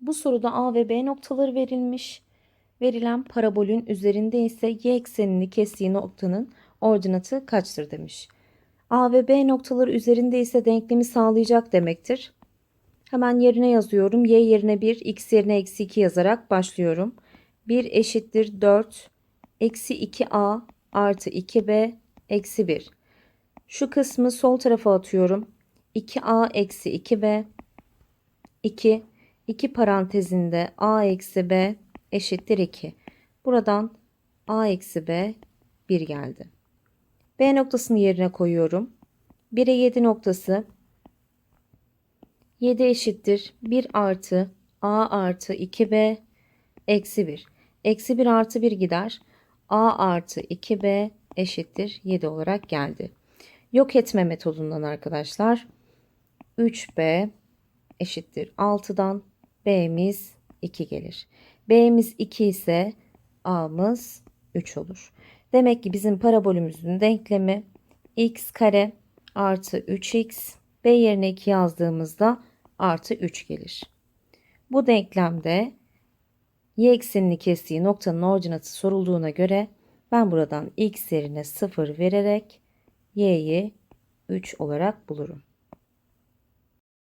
Bu soruda A ve B noktaları verilmiş. Verilen parabolün üzerinde ise y eksenini kestiği noktanın ordinatı kaçtır demiş. A ve B noktaları üzerinde ise denklemi sağlayacak demektir. Hemen yerine yazıyorum. Y yerine 1, x yerine eksi 2 yazarak başlıyorum. 1 eşittir 4, eksi 2a artı 2b eksi 1. Şu kısmı sol tarafa atıyorum. 2a eksi 2b 2 2 parantezinde a eksi b eşittir 2. Buradan a eksi b 1 geldi. B noktasını yerine koyuyorum. 1'e 7 noktası 7 eşittir 1 artı a artı 2b eksi 1. Eksi 1 artı 1 gider. a artı 2b eşittir 7 olarak geldi. Yok etme metodundan arkadaşlar 3b eşittir 6'dan b'miz 2 gelir. b'miz 2 ise a'mız 3 olur. Demek ki bizim parabolümüzün denklemi x kare artı 3x b yerine 2 yazdığımızda artı 3 gelir. Bu denklemde y eksenini kestiği noktanın ordinatı sorulduğuna göre ben buradan x yerine 0 vererek y'yi 3 olarak bulurum.